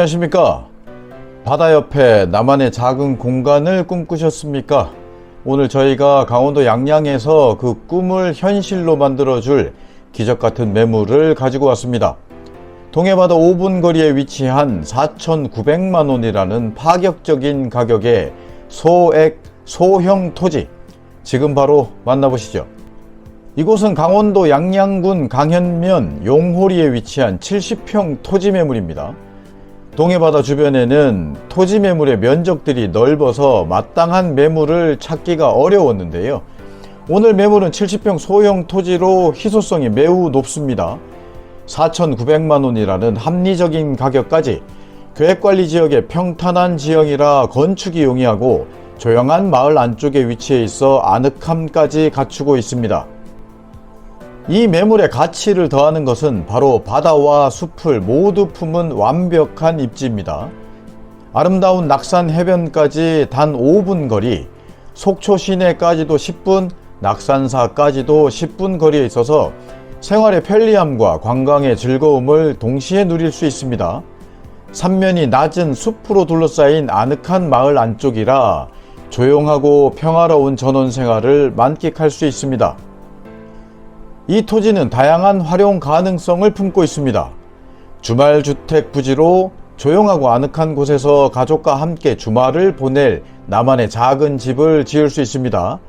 안녕하십니까. 바다 옆에 나만의 작은 공간을 꿈꾸셨습니까? 오늘 저희가 강원도 양양에서 그 꿈을 현실로 만들어줄 기적 같은 매물을 가지고 왔습니다. 동해바다 5분 거리에 위치한 4,900만 원이라는 파격적인 가격의 소액 소형 토지. 지금 바로 만나보시죠. 이곳은 강원도 양양군 강현면 용호리에 위치한 70평 토지 매물입니다. 동해바다 주변에는 토지 매물의 면적들이 넓어서 마땅한 매물을 찾기가 어려웠는데요. 오늘 매물은 70평 소형 토지로 희소성이 매우 높습니다. 4,900만 원이라는 합리적인 가격까지 계획관리 지역의 평탄한 지형이라 건축이 용이하고 조용한 마을 안쪽에 위치해 있어 아늑함까지 갖추고 있습니다. 이 매물의 가치를 더하는 것은 바로 바다와 숲을 모두 품은 완벽한 입지입니다. 아름다운 낙산 해변까지 단 5분 거리, 속초 시내까지도 10분, 낙산사까지도 10분 거리에 있어서 생활의 편리함과 관광의 즐거움을 동시에 누릴 수 있습니다. 삼면이 낮은 숲으로 둘러싸인 아늑한 마을 안쪽이라 조용하고 평화로운 전원 생활을 만끽할 수 있습니다. 이 토지는 다양한 활용 가능성을 품고 있습니다. 주말 주택 부지로 조용하고 아늑한 곳에서 가족과 함께 주말을 보낼 나만의 작은 집을 지을 수 있습니다.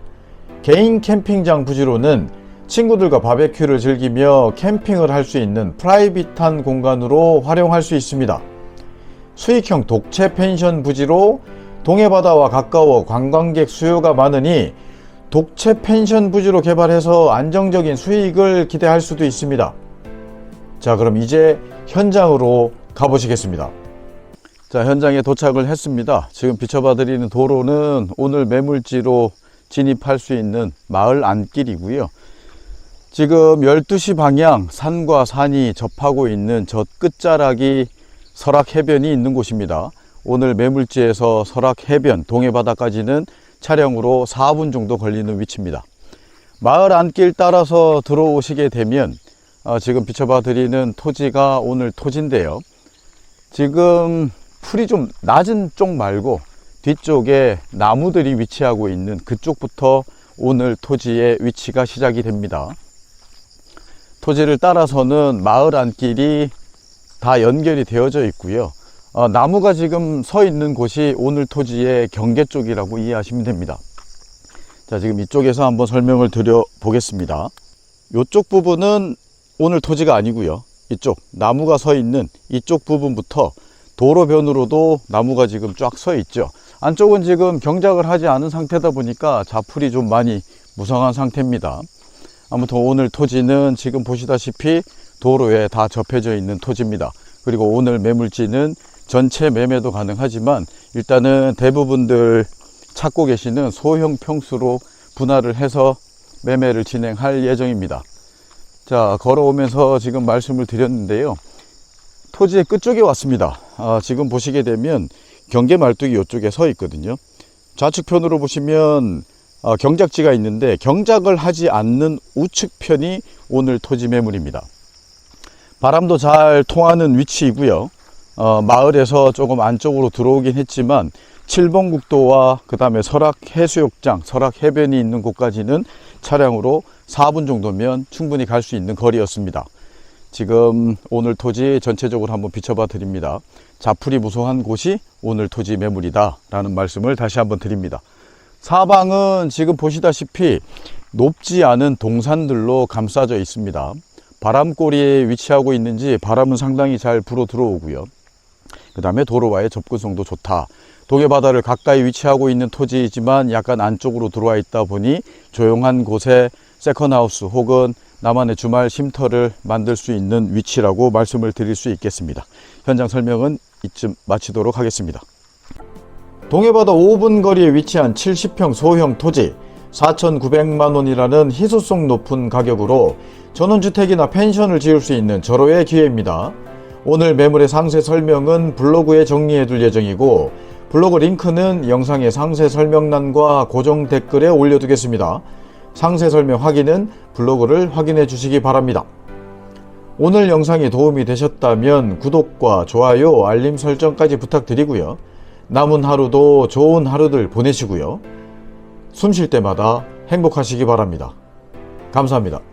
개인 캠핑장 부지로는 친구들과 바베큐를 즐기며 캠핑을 할 수 있는 프라이빗한 공간으로 활용할 수 있습니다. 수익형 독채 펜션 부지로 동해바다와 가까워 관광객 수요가 많으니 독채 펜션 부지로 개발해서 안정적인 수익을 기대할 수도 있습니다. 자, 그럼 이제 현장으로 가보시겠습니다. 자, 현장에 도착을 했습니다. 지금 비춰봐 드리는 도로는 오늘 매물지로 진입할 수 있는 마을 안길이고요. 지금 12시 방향 산과 산이 접하고 있는 저 끝자락이 설악 해변이 있는 곳입니다. 오늘 매물지에서 설악 해변 동해바다까지는 차량으로 4분 정도 걸리는 위치입니다. 마을 안길 따라서 들어오시게 되면 어, 지금 비춰봐 드리는 토지가 오늘 토지인데요. 지금 풀이 좀 낮은 쪽 말고 뒤쪽에 나무들이 위치하고 있는 그쪽부터 오늘 토지의 위치가 시작이 됩니다. 토지를 따라서는 마을 안길이 다 연결이 되어져 있고요. 어, 나무가 지금 서 있는 곳이 오늘 토지의 경계 쪽이라고 이해하시면 됩니다. 자, 지금 이쪽에서 한번 설명을 드려 보겠습니다. 이쪽 부분은 오늘 토지가 아니고요. 이쪽 나무가 서 있는 이쪽 부분부터 도로변으로도 나무가 지금 쫙 서 있죠. 안쪽은 지금 경작을 하지 않은 상태다 보니까 자풀이 좀 많이 무성한 상태입니다. 아무튼 오늘 토지는 지금 보시다시피 도로에 다 접해져 있는 토지입니다. 그리고 오늘 매물지는 전체 매매도 가능하지만 일단은 대부분들 찾고 계시는 소형 평수로 분할을 해서 매매를 진행할 예정입니다. 자, 걸어오면서 지금 말씀을 드렸는데요. 토지의 끝쪽에 왔습니다. 아, 지금 보시게 되면 경계 말뚝이 이쪽에 서 있거든요. 좌측편으로 보시면 어, 경작지가 있는데 경작을 하지 않는 우측편이 오늘 토지 매물입니다. 바람도 잘 통하는 위치이고요. 어, 마을에서 조금 안쪽으로 들어오긴 했지만 7번 국도와 그 다음에 설악 해수욕장, 설악 해변이 있는 곳까지는 차량으로 4분 정도면 충분히 갈 수 있는 거리였습니다. 지금 오늘 토지 전체적으로 한번 비춰봐 드립니다. 자풀이 무성한 곳이 오늘 토지 매물이다 라는 말씀을 다시 한번 드립니다. 사방은 지금 보시다시피 높지 않은 동산들로 감싸져 있습니다. 바람꼬리에 위치하고 있는지 바람은 상당히 잘 불어 들어오고요. 그 다음에 도로와의 접근성도 좋다. 동해바다를 가까이 위치하고 있는 토지이지만 약간 안쪽으로 들어와 있다 보니 조용한 곳에 세컨하우스 혹은 나만의 주말 쉼터를 만들 수 있는 위치라고 말씀을 드릴 수 있겠습니다. 현장 설명은 이쯤 마치도록 하겠습니다. 동해바다 5분 거리에 위치한 70평 소형 토지 4,900만 원이라는 희소성 높은 가격으로 전원주택이나 펜션을 지을 수 있는 절호의 기회입니다. 오늘 매물의 상세 설명은 블로그에 정리해 둘 예정이고 블로그 링크는 영상의 상세 설명란과 고정 댓글에 올려두겠습니다. 상세 설명 확인은 블로그를 확인해 주시기 바랍니다. 오늘 영상이 도움이 되셨다면 구독과 좋아요, 알림 설정까지 부탁드리고요. 남은 하루도 좋은 하루들 보내시고요. 숨 쉴 때마다 행복하시기 바랍니다. 감사합니다.